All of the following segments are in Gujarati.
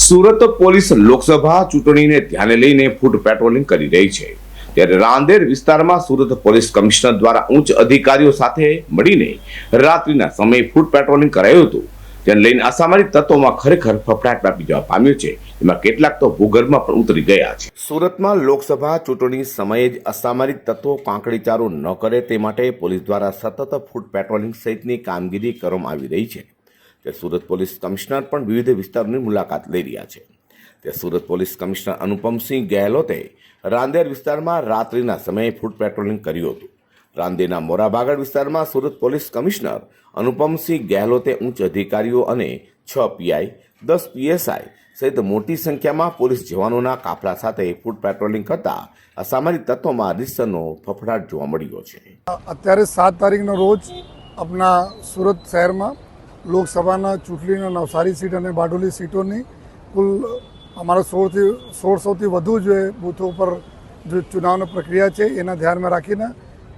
સુરત પોલીસ લોકસભા ચૂંટણીને ધ્યાને લઈને ફૂટ પેટ્રોલિંગ કરી રહી છે. ત્યારે રાંદેર વિસ્તારમાં સુરત પોલીસ કમિશનર દ્વારા ઉચ્ચ અધિકારીઓ સાથે મળીને રાત્રિના સમયે ફૂટ પેટ્રોલિંગ કરાયું હતું. જેને લઈને અસામાજિક તત્વોમાં ખરેખર ફફડાટ વ્યાપી જવા પામ્યો છે. એમાં કેટલાક તો ભૂગર્ભમાં પણ ઉતરી ગયા છે. સુરતમાં લોકસભા ચૂંટણી સમયે જ અસામાજિક તત્વો કાંકડીચારો ન કરે તે માટે પોલીસ દ્વારા સતત ફૂટ પેટ્રોલિંગ સહિતની કામગીરી કરવામાં આવી રહી છે. તે સુરત પોલીસ કમિશનર પણ વિવિધ વિસ્તારોની મુલાકાત લઈ રહ્યા છે. તે સુરત પોલીસ કમિશનર અનુપમસિંહ ગેહલોતે રાંદેર વિસ્તારમાં રાત્રિના સમયે ફૂટ પેટ્રોલિંગ કર્યું હતું. રાંદેરના મોરાબાગડ વિસ્તારમાં સુરત પોલીસ કમિશનર અનુપમસિંહ ગેહલોતે ઉચ્ચ અધિકારીઓ અને છ પીઆઈ, દસ પીએસઆઈ સહિત મોટી સંખ્યામાં પોલીસ જવાનોના કાફલા સાથે ફૂટ પેટ્રોલિંગ કરતા અસામાજિક તત્વોમાં રીસનો ફફડાટ જોવા મળ્યો છે. અત્યારે સાત તારીખનો રોજ આપણા સુરત શહેરમાં લોકસભાના ચૂંટણીના નવસારી સીટ અને બારડોલી સીટોની કુલ અમારા સોળથી સોળસોથી વધુ જે બૂથો ઉપર જે ચુનાવની પ્રક્રિયા છે, એના ધ્યાનમાં રાખીને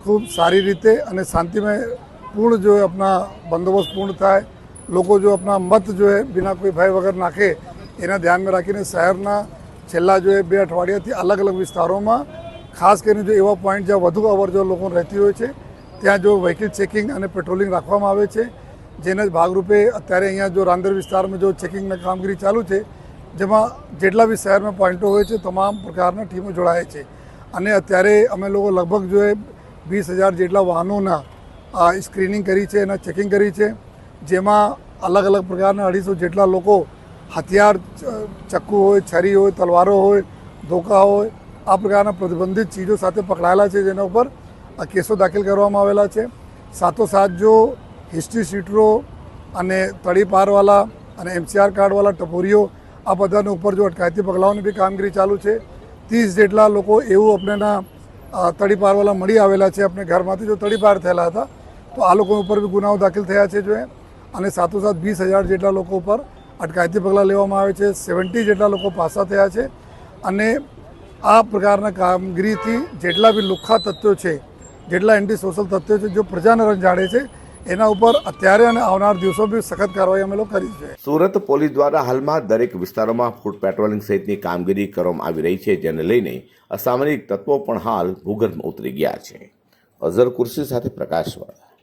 ખૂબ સારી રીતે અને શાંતિમય પૂર્ણ જો આપણા બંદોબસ્ત પૂર્ણ થાય, લોકો જો આપણા મત જો બિના કોઈ ભય વગર નાખે, એના ધ્યાનમાં રાખીને શહેરના છેલ્લા જો બે અઠવાડિયાથી અલગ અલગ વિસ્તારોમાં, ખાસ કરીને જો એવા પોઈન્ટ જ્યાં વધુ અવર જો લોકો રહેતી હોય છે, ત્યાં જો વ્હીકલ ચેકિંગ અને પેટ્રોલિંગ રાખવામાં આવે છે જેના ભાગરૂપે અત્યારે અહીંયા જો રાંદેર વિસ્તારમાં જો ચેકિંગની કામગીરી ચાલુ છે, જેમાં જેટલા બી શહેરમાં પોઈન્ટો હોય છે, તમામ પ્રકારના ટીમો જોડાય છે. અને અત્યારે અમે લોકો લગભગ જો એ વીસ હજાર જેટલા વાહનોના સ્ક્રીનિંગ કરી છે એના ચેકિંગ કરી છે, જેમાં અલગ અલગ પ્રકારના અઢીસો જેટલા લોકો હથિયાર ચક્કુ હોય, છરી હોય, તલવારો હોય, ધોકા હોય, આ પ્રકારના પ્રતિબંધિત ચીજો સાથે પકડાયેલા છે, જેના ઉપર આ કેસો દાખલ કરવામાં આવેલા છે. સાથોસાથ જો હિસ્ટ્રી શીટરો અને તળી પારવાલા અને એમસીઆર કાર્ડવાળા ટપોરીઓ આ બધાના ઉપર જો અટકાયતી પગલાઓની બી કામગીરી ચાલુ છે. ત્રીસ જેટલા લોકો એવું આપણેના અ, પારવાલા મળી આવેલા છે આપણે ઘરમાંથી જો તળીપાર થયેલા હતા તો આ લોકો ઉપર બી ગુનાઓ દાખલ થયા છે જો અને સાથોસાથ વીસ હજાર જેટલા લોકો ઉપર અટકાયતી પગલાં લેવામાં આવે છે. સેવન્ટી જેટલા લોકો પાસા થયા છે. અને આ પ્રકારના કામગીરીથી જેટલા બી લુખ્ખા તત્વો છે જેટલા એન્ટી સોશિયલ તત્વો છે જો પ્રજાને રંજાડે છે એના ઉપર અત્યારે અને આવનાર દિવસો બી સખત કાર્યવાહી અમે લોકો કરી છે. સુરત પોલીસ દ્વારા હાલમાં દરેક વિસ્તારોમાં ફૂટ પેટ્રોલિંગ સહિતની કામગીરી કરવામાં આવી રહી છે, જેને લઈને અસામરિક તત્વો પણ હાલ ભૂગર્ભમાં ઉતરી ગયા છે. અઝર કુર્સી સાથે પ્રકાશવાળા